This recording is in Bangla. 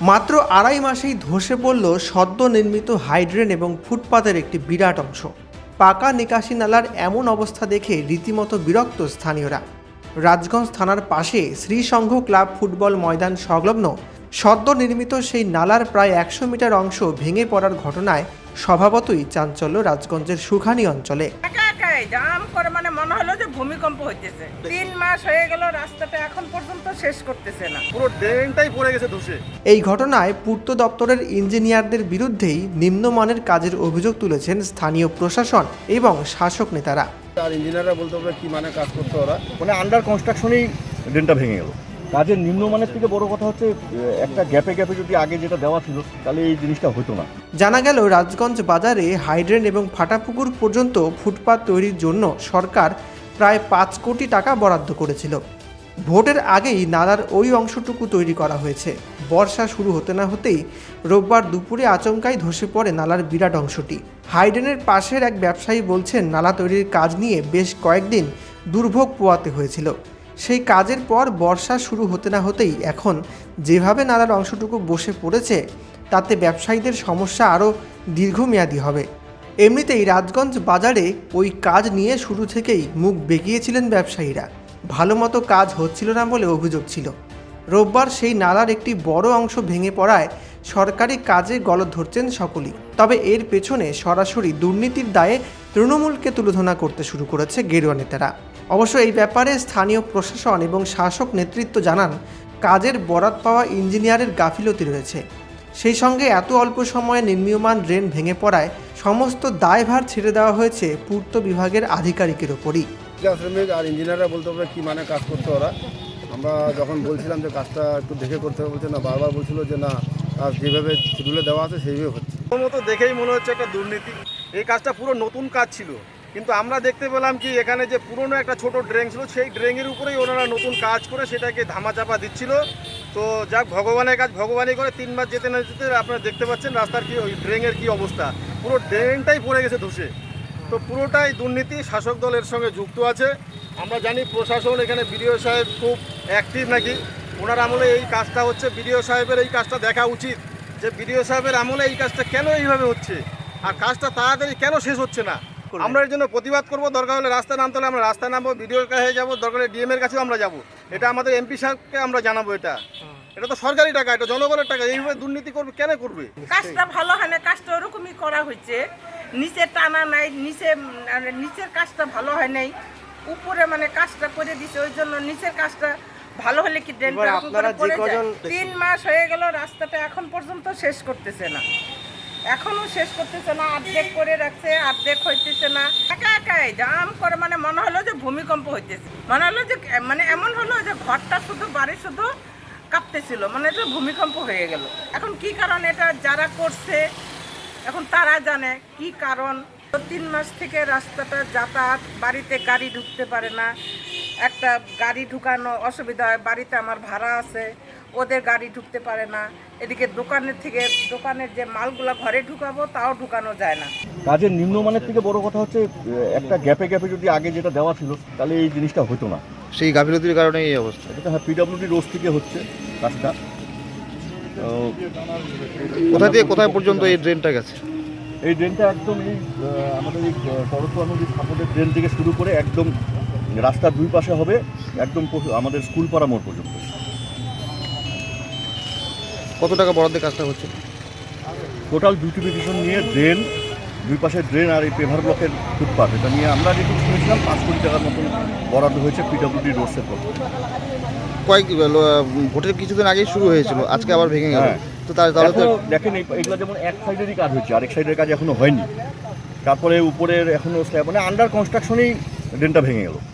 মাত্র আড়াই মাসেই ধসে পড়ল সদ্য নির্মিত হাইড্রেন এবং ফুটপাতের একটি বিরাট অংশ। পাকা নিকাশি নালার এমন অবস্থা দেখে রীতিমতো বিরক্ত স্থানীয়রা। রাজগঞ্জ থানার পাশে শ্রীসংঘ ক্লাব ফুটবল ময়দান সংলগ্ন সদ্য নির্মিত সেই নালার প্রায় একশো মিটার অংশ ভেঙে পড়ার ঘটনায় স্বভাবতই চাঞ্চল্য রাজগঞ্জের সুখানি অঞ্চলে। একাই। জাম করে মানে মনে হলো যে ভূমিকম্প হইতেছে। তিন মাস হয়ে গেল রাস্তাটা এখন পর্যন্ত শেষ করতেছে না। পুরো ড্রেনটাই পড়ে গেছে ধসে। এই ঘটনায় পূর্ত দপ্তরের ইঞ্জিনিয়ারদের বিরুদ্ধেই নিম্নমানের কাজের অভিযোগ তুলেছেন স্থানীয় প্রশাসন এবং শাসক নেতারা। আর ইঞ্জিনিয়াররা বলতে পারবে কি মানে কাজ করতে ওরা। মানে আন্ডার কনস্ট্রাকশনেই ড্রেনটা ভেঙে গেল। কাজের নিম্নমানের থেকে বড় কথা হচ্ছে একটা গ্যাপে গ্যাপে যদি আগে যেটা দেওয়া ছিল, তাহলে এই জিনিসটা হতো না। জানা গেল, রাজগঞ্জ বাজারে হাইড্রেন এবং ফাটাপুকুর পর্যন্ত ফুটপাত তৈরির জন্য সরকার প্রায় পাঁচ কোটি টাকা বরাদ্দ করেছিল। ভোটের আগেই নালার ওই অংশটুকু তৈরি করা হয়েছে। বর্ষা শুরু হতে না হতেই রোববার দুপুরে আচমকাই ধসে পড়ে নালার বিরাট অংশটি। হাইড্রেনের পাশের এক ব্যবসায়ী বলছেন, নালা তৈরির কাজ নিয়ে বেশ কয়েকদিন দুর্ভোগ পোয়াতে হয়েছিল। সেই কাজের পর বর্ষা শুরু হতে না হতেই এখন যেভাবে নালার অংশটুকু বসে পড়েছে, তাতে ব্যবসায়ীদের সমস্যা আরও দীর্ঘমেয়াদী হবে। এমনিতেই রাজগঞ্জ বাজারে ওই কাজ নিয়ে শুরু থেকেই মুখ বেঁকিয়েছিলেন ব্যবসায়ীরা। ভালো মতো কাজ হচ্ছিল না বলে অভিযোগ ছিল। রোববার সেই নালার একটি বড় অংশ ভেঙে পড়ায় সরকারি কাজে গলদ ধরছেন সকলেই। তবে এর পেছনে সরাসরি দুর্নীতির দায়ে তৃণমূলকে তুলোধনা করতে শুরু করেছে গেরুয়া নেতারা। অবশ্য এই ব্যাপারে স্থানীয় প্রশাসন এবং শাসক নেতৃত্ব জানান কাজের বরাত পাওয়া ইঞ্জিনিয়ারের গাফিলতি রয়েছে। সেই সঙ্গে এত অল্প সময়ে নির্মীয়মান ড্রেন ভেঙে পড়ায় সমস্ত দায়ভার ছেড়ে দেওয়া হয়েছে পূর্ত বিভাগের আধিকারিকের ওপরই। শ্রমিক আর ইঞ্জিনিয়াররা বলতে পারবে কি মানে কাজ করতে ওরা। আমরা যখন বলছিলাম যে কাজটা একটু দেখে করতে হবে বলছে না বারবার বলছিল যে না কাজ যেভাবে শিডিউলে দেওয়া আছে সেইভাবে হচ্ছে। মতো দেখেই মনে হচ্ছে একটা দুর্নীতি। এই কাজটা পুরো নতুন কাজ ছিল। কিন্তু আমরা দেখতে পেলাম কি, এখানে যে পুরনো একটা ছোট ড্রেন ছিল, সেই ড্রেনের উপরেই ওনারা নতুন কাজ করে সেটাকে ধামাচাপা দিচ্ছিল। তো যাক, ভগবানের কাজ, ভগবানই করে তিন মাস যেতে না যেতে আপনারা দেখতে পাচ্ছেন রাস্তার কি, ওই ড্রেনের কি অবস্থা। পুরো ড্রেনটাই পড়ে গেছে ধসে। তো পুরোটাই দুর্নীতি, শাসক দলের সঙ্গে যুক্ত আছে। আমরা জানি প্রশাসন এখানে বিডিও সাহেব খুব অ্যাক্টিভ নাকি। ওনার আমলে এই কাজটা হচ্ছে, বিডিও সাহেবের এই কাজটা দেখা উচিত। যে বিডিও সাহেবের আমলে এই কাজটা কেন এইভাবে হচ্ছে? আর কাজটা তাড়াতাড়ি কেন শেষ হচ্ছে না? আমরা এর জন্য প্রতিবাদ করব দরকার হলে রাস্তায় নামতে হলে আমরা রাস্তায় নামবো বিডিওর কাছে যাব দরকার হলে ডিএম এর কাছেও আমরা যাব। এটা আমাদের এমপি সাহেবকে আমরা জানাব এটা। এটা তো সরকারি টাকা এটা জনগণের টাকা এইভাবে দুর্নীতি করবে কেন করবে? কাজটা ভালো হয় না কাজটা ওরকমই করা হয়েছে। নিচে টানা নাই নিচে মানে নিচের কাজটা ভালো হয় নাই। উপরে মানে কাজটা করে দিছে ওই জন্য নিচের কাজটা ভালো হলে কি ড্রেনটা তিন মাস হয়ে গেল রাস্তাটা এখন পর্যন্ত শেষ করতেছে না। এখনও শেষ করতেছে না অর্ধেক করে রাখছে অর্ধেক হইতেছে না। একা একাই জাম করে মানে মনে হলো যে ভূমিকম্প হইতেছে। মনে হলো যে মানে এমন হলো যে ঘরটা শুধু, বাড়ি শুধু কাঁপতেছিল মানে যে ভূমিকম্প হয়ে গেল। এখন কি কারণ এটা, যারা করছে, এখন তারা জানে কি কারণ। তিন মাস থেকে রাস্তাটা যাতায়াত, বাড়িতে গাড়ি ঢুকতে পারে না, একটা গাড়ি ঢুকানো অসুবিধা হয়, বাড়িতে আমার ভাড়া আছে। ওদের গাড়ি ঢুকতে পারে না। এদিকে দোকানের থেকে দোকানের যে মালগুলো ঘরে ঢুকাবো তাও ঢুকানো যায় না। কাজের নিম্নমানের থেকে বড় কথা হচ্ছে একটা গ্যাপে গ্যাপে যদি আগে যেটা দেওয়া ছিল তাহলে এই জিনিসটা হতো না। সেই গাফিলতির কারণে এই অবস্থা। এটা হ্যাঁ পিডাব্লিউডি রোজ থেকে হচ্ছে কাজটা। তো কোথা থেকে কোথায় পর্যন্ত এই ড্রেনটা গেছে? এই ড্রেনটা একদম এই আমাদের এই করতোয়া নদীর সাপোর্টের ড্রেন থেকে শুরু করে একদম রাস্তার দুই পাশে হবে একদম আমাদের স্কুল পাড়া মোড় পর্যন্ত। কত টাকা বরাদ্দে কাজটা হচ্ছে? টোটাল বিউটিফিকেশন নিয়ে ড্রেন দুই পাশে ড্রেন আর এই পেভার ব্লকের ফুটপাথ এটা নিয়ে আমরা যেটুকু শুনেছিলাম পাঁচ কোটি টাকার মতন বরাদ্দ হয়েছে পিডাব্লিউডি রোডসের থেকে। কয়েক ভোটের কিছুদিন আগেই শুরু হয়েছিল আজকে আবার ভেঙে গেল। হ্যাঁ। তো তাহলে তাহলে তো দেখেন এই- এগুলো যেমন এক সাইডেরই কাজ হচ্ছে আরেক সাইডের কাজ এখনও হয়নি। তারপরে উপরের এখনও স্ল্যাব মানে আন্ডার কনস্ট্রাকশনেই ড্রেনটা ভেঙে গেল।